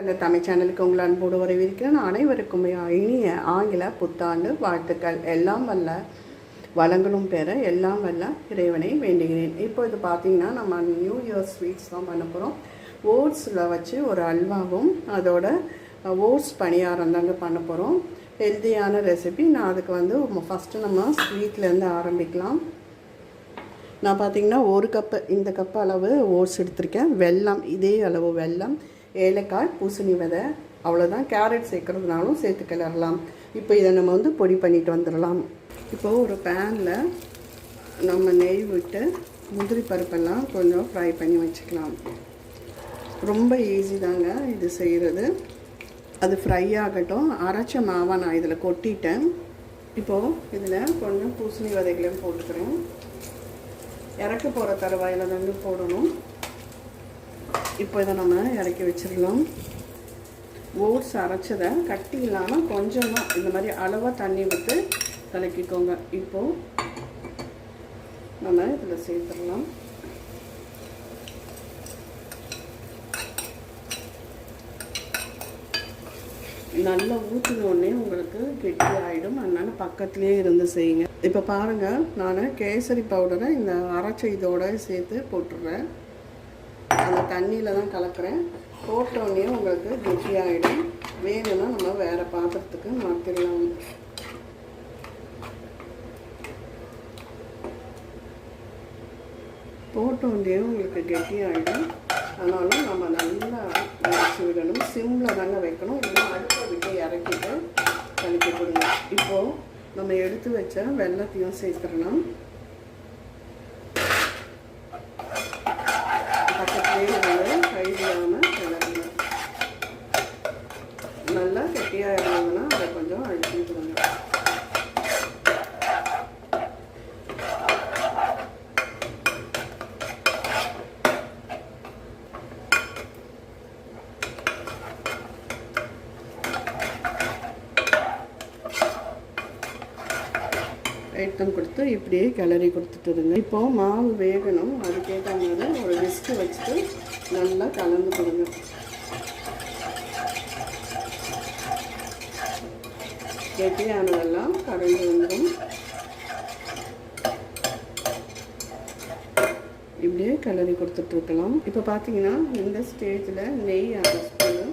அந்த தமிழ் சேனலுக்கு உங்கள் அன்போடு வரவேற்கிறேன். அனைவருக்குமே இனிய ஆங்கில புத்தாண்டு வாழ்த்துக்கள். எல்லாம் வல்ல வளங்களும் பெற எல்லாம் வல்ல இறைவனை வேண்டுகிறேன். இப்போ இது பார்த்தீங்கன்னா நம்ம நியூ இயர் ஸ்வீட்ஸ் தான் பண்ண போகிறோம் ஓட்ஸில் வச்சு ஒரு அல்வாவும் அதோட ஓட்ஸ் பணியாரம் தாங்க பண்ண போகிறோம் ஹெல்த்தியான ரெசிபி நான் அதுக்கு வந்து ஃபஸ்ட்டு நம்ம ஸ்வீட்லேருந்து ஆரம்பிக்கலாம். நான் பார்த்தீங்கன்னா ஒரு கப்பு இந்த கப்பு அளவு ஓட்ஸ் எடுத்திருக்கேன். வெல்லம் இதே அளவு வெல்லம். ஏலக்காய் பூசணி விதை அவ்வளோதான் கேரட் சேர்க்குறதுனாலும் சேர்த்து கிளறலாம் இப்போ இதை நம்ம வந்து பொடி பண்ணிட்டு வந்துடலாம். இப்போது ஒரு பேனில் நம்ம நெய் விட்டு முந்திரி பருப்பெல்லாம் கொஞ்சம் ஃப்ரை பண்ணி வச்சுக்கலாம். ரொம்ப ஈஸி தாங்க இது செய்கிறது அது ஃப்ரை ஆகட்டும். அரைச்ச மாவை நான் இதில் கொட்டிட்டேன். இப்போது இதில் கொஞ்சம் பூசணி விதைகளையும் போட்டுக்கிறேன். இறக்க போகிற தருவாயில் வந்து போடணும். இப்போ இதை நம்ம இறக்கி வச்சிடலாம். ஓட்ஸ் அரைச்சதை கட்டி இல்லாமல் கொஞ்சமாக இந்த மாதிரி அளவாக தண்ணி விட்டு கலக்கிக்கோங்க. இப்போது நம்ம இதில் சேர்த்துடலாம். நல்லா ஊற்றினோடனே உங்களுக்கு கெட்டி ஆகிடும் அதனால் பக்கத்துலேயே இருந்து செய்யுங்க. இப்போ பாருங்கள் நான் கேசரி பவுடரை இந்த அரைச்ச இதோட சேர்த்து போட்டுடுறேன். அந்த தண்ணியில் தான் கலக்கிறேன். போட்டோடனே உங்களுக்கு கெட்டி ஆகிடும் வேணும்னா நம்ம வேறு பாத்திரத்துக்கு மாற்றிடலாம் போட்டோடனே உங்களுக்கு கெட்டி ஆகிடும் நம்ம நல்லா வச்சு விடணும். சிம்மில் தாங்க வைக்கணும். இல்லைன்னா அடுப்பை விட்டு இறக்கிட்டு கழிக்க கொடுங்க. இப்போது நம்ம எடுத்து வச்ச வெள்ளத்தையும் சேர்த்துடணும் பக்கத்துலேயே வந்து கைதியாமல் கிளறுங்க நல்லா கெட்டியாக இருந்ததுன்னா அதை கொஞ்சம் அழுத்தி விடுங்க ஐட்டம் கொடுத்து இப்படியே கிளறி கொடுத்துட்டுருங்க இப்போ மாவு வேகணும். அதுக்கேற்ற மாதிரி ஒரு விஸ்க்கு வச்சுட்டு நல்லா கலந்து கொடுங்க. கெட்டியானதெல்லாம் கரைஞ்சி வந்துடும். இப்படியே கிளறி கொடுத்துட்ருக்கலாம் இப்போ பார்த்தீங்கன்னா இந்த ஸ்டேஜில் நெய் அரை ஸ்பூனு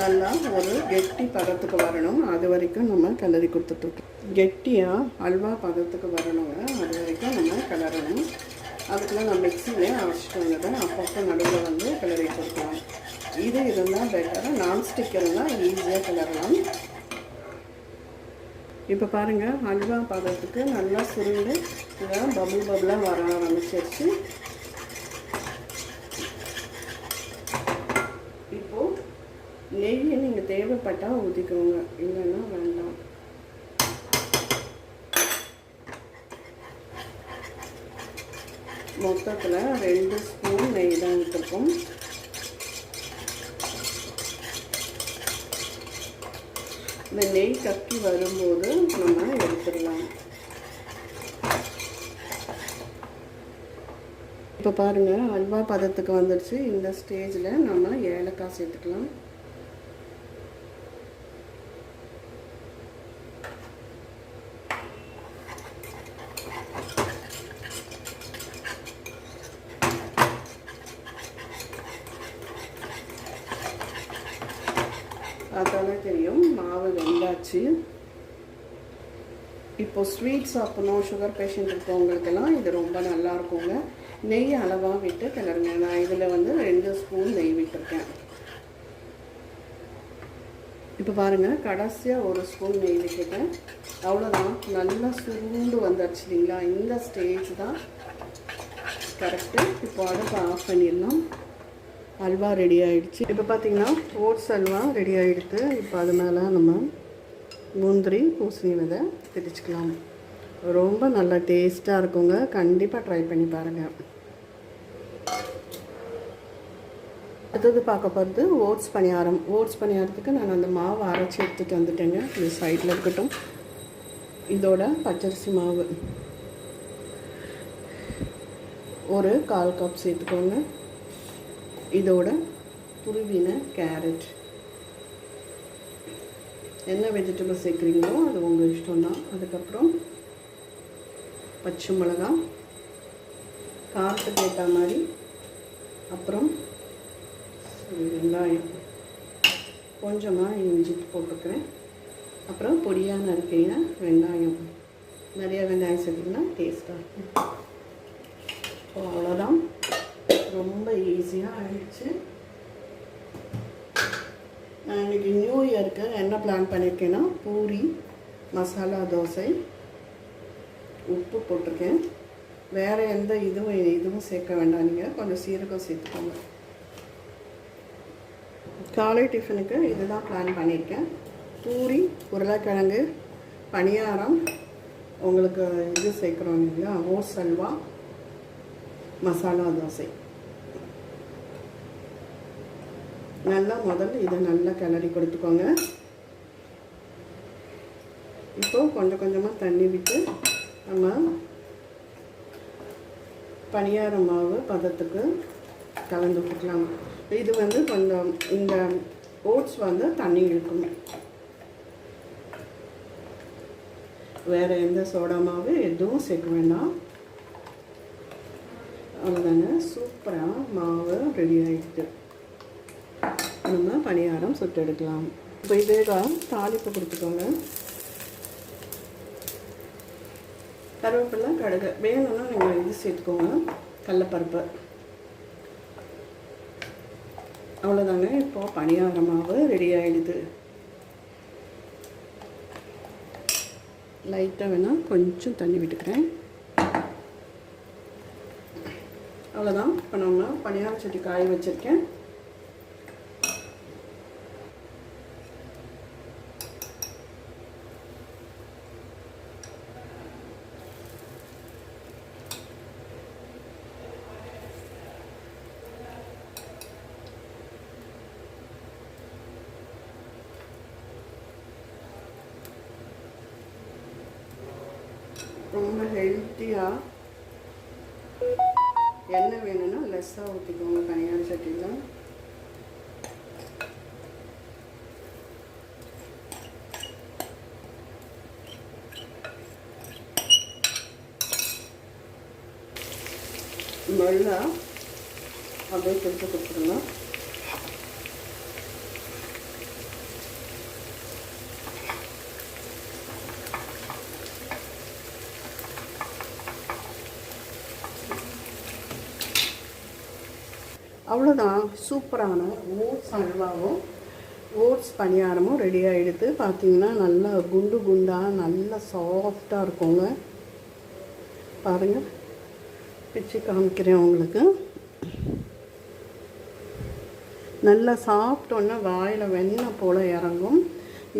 நல்லா ஒரு கெட்டி பதத்துக்கு வரணும். அது வரைக்கும் நம்ம கிளறி கொடுத்துட்ருக்கோம். கெட்டியாக அல்வா பதத்துக்கு வரணுங்க. அது வரைக்கும் நம்ம கிளறணும். அதுக்குள்ள நான் மிக்சியிலே அரைச்சிட்டு வந்துடுறேன் அப்பப்போ நடுவில் வந்து கிளறி கொடுக்கலாம். இது இருந்தால் பெட்டராக நான்ஸ்டிக் இருந்தால் ஈஸியாக கிளறலாம். இப்போ பாருங்கள் அல்வா பதத்துக்கு நல்லா சுருண்டு இதான் பபுள் பபுளாக வர ஆரம்பிச்சிருச்சு இப்போது நெய்யை நீங்கள் தேவைப்பட்டால் ஊற்றிக்கோங்க இல்லைன்னா வேண்டாம். மொத்தத்தில் ரெண்டு ஸ்பூன் நெய் தான் எடுத்துருக்கோம். இந்த நெய் கக்கி வரும்போது நம்ம எடுத்துடலாம். இப்போ பாருங்கள் அல்வா பதத்துக்கு வந்துடுச்சு. இந்த ஸ்டேஜில் நம்ம ஏலக்காய் சேர்த்துக்கலாம். பார்த்தாலே தெரியும். மாவு வெந்தாச்சு. இப்போ ஸ்வீட் சாப்பிடணும். சுகர் பேஷண்ட் இருக்கவங்களுக்கெல்லாம் இது ரொம்ப நல்லா இருக்குங்க. நெய் அளவாக விட்டு கிளறுங்க. நான் இதில் வந்து ரெண்டு ஸ்பூன் நெய் விட்டுருக்கேன். இப்போ பாருங்கள் கடைசியாக ஒரு ஸ்பூன் நெய் விட்டுட்டேன். அவ்வளோதான் நல்லா சுருண்டு வந்துடுச்சு இல்லைங்களா? இந்த ஸ்டேஜ் தான். கரெக்டு இப்போ அடுப்பை ஆஃப் பண்ணிடலாம். அல்வா ரெடி ஆகிடுச்சு இப்போ பார்த்தீங்கன்னா ஓட்ஸ் அல்வா ரெடி ஆகிடுது இப்போ அது மேலே நம்ம முந்திரி பூசணி விதை திரிச்சுக்கலாம் ரொம்ப நல்லா டேஸ்ட்டாக இருக்குங்க. கண்டிப்பாக ட்ரை பண்ணி பாருங்கள் அடுத்தது பார்க்க போகிறது ஓட்ஸ் பணியாரம். ஓட்ஸ் பணியாரத்துக்கு நான் அந்த மாவு அரைச்சி எடுத்துகிட்டு வந்துட்டேங்க. இந்த சைடில் இருக்கட்டும். இதோட பச்சரிசி மாவு. ஒரு கால் கப் சேர்த்துக்கோங்க. இதோட துருவின கேரட். என்ன வெஜிடபிள் சேர்க்குறீங்களோ அது உங்கள் இஷ்டம் தான் அதுக்கப்புறம் பச்சை மிளகா காரத்துக்கு ஏற்ற மாதிரி அப்புறம் வெங்காயம். கொஞ்சமாக இஞ்சி போட்டுக்கிறேன். அப்புறம் பொடியாக நறுக்கின வெங்காயம். நிறைய வெங்காயம் சேர்த்திங்கன்னா டேஸ்ட்டாக இருக்கும். ஸோ அவ்வளோதான் ரொம்ப ஈஸியாக ஆயிடுச்சு. நான் இன்றைக்கி நியூ இயருக்கு என்ன பிளான் பண்ணியிருக்கேன்னா பூரி மசாலா தோசை உப்பு போட்டிருக்கேன். வேறு எந்த இதுவும் இதுவும் சேர்க்க வேண்டாம். நீங்கள் கொஞ்சம் சீரகம் சேர்த்துக்கோங்க. காலை டிஃபனுக்கு இதுதான் பிளான் பண்ணியிருக்கேன் பூரி உருளைக்கிழங்கு பணியாரம் உங்களுக்கு இது சேர்க்குறோம் இல்லையா? ஓஸ் அல்வா மசாலா தோசை. நல்லா முதல்ல இதை நல்லா கிளறி கொடுத்துக்கோங்க. இப்போ கொஞ்சம் கொஞ்சமாக தண்ணி விட்டு நம்ம பணியார மாவு பதத்துக்கு கலந்து விட்டுக்கலாம் இது வந்து கொஞ்சம் இந்த ஓட்ஸ் வந்து தண்ணி இழுக்கும். வேறு எந்த சோடா மாவு எதுவும் சேர்க்க வேண்டாம். அவ்வளோதாங்க சூப்பராக மாவு ரெடி ஆகிடுது நம்ம பணியாரம் சுட்டு எடுக்கலாம் இப்போ இதுதான் தாளிப்பு கொடுத்துக்கோங்க. கருவேப்பிலாம் கடுகு. வேணும்னா நீங்கள் இது சேர்த்துக்கோங்க. கடலப்பருப்பு. அவ்வளோதாங்க இப்போது பணியார மாவு ரெடி ஆகிடுது லைட்டாக வேணால் கொஞ்சம் தண்ணி விட்டுக்கிறேன். அவ்வளோதான் இப்போ நம்ம பணியார சட்டி காய வச்சுருக்கேன். ரொம்ப ஹெல்த்தியாக எண்ணெய் வேணும்னா லெஸ்ஸாக ஊற்றிக்கோங்க தனியார் சட்டியில். நல்லா அப்படியே கொடுத்து கொடுத்துருங்க அவ்வளோதான் சூப்பரான ஓட்ஸ் அல்வாவும் ஓட்ஸ் பணியாரமும் ரெடி ஆகிடுது பார்த்தீங்கன்னா நல்லா குண்டு குண்டாக நல்லா சாஃப்டாக இருக்குங்க. பாருங்கள் பிச்சு காமிக்கிறேன் உங்களுக்கு. நல்லா சாப்பிட்டோன்னா வாயில் வெண்ணெய் போல் இறங்கும்.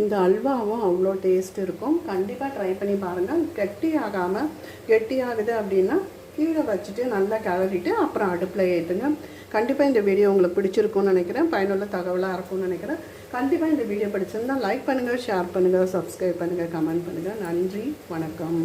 இந்த அல்வாவும் அவ்வளோ டேஸ்ட் இருக்கும். கண்டிப்பாக ட்ரை பண்ணி பாருங்கள் கெட்டி ஆகாமல் கெட்டி ஆகுது அப்படின்னா கீழே வச்சுட்டு நல்லா கிளறிட்டு அப்புறம் அடுப்பில் ஏற்றுங்க. கண்டிப்பாக இந்த வீடியோ உங்களுக்கு பிடிச்சிருக்கும்னு நினைக்கிறேன். பயனுள்ள தகவலாக இருக்கும்னு நினைக்கிறேன். கண்டிப்பாக இந்த வீடியோ பிடிச்சிருந்தால் லைக் பண்ணுங்கள் ஷேர் பண்ணுங்கள் சப்ஸ்கிரைப் பண்ணுங்கள் கமெண்ட் பண்ணுங்கள் நன்றி வணக்கம்.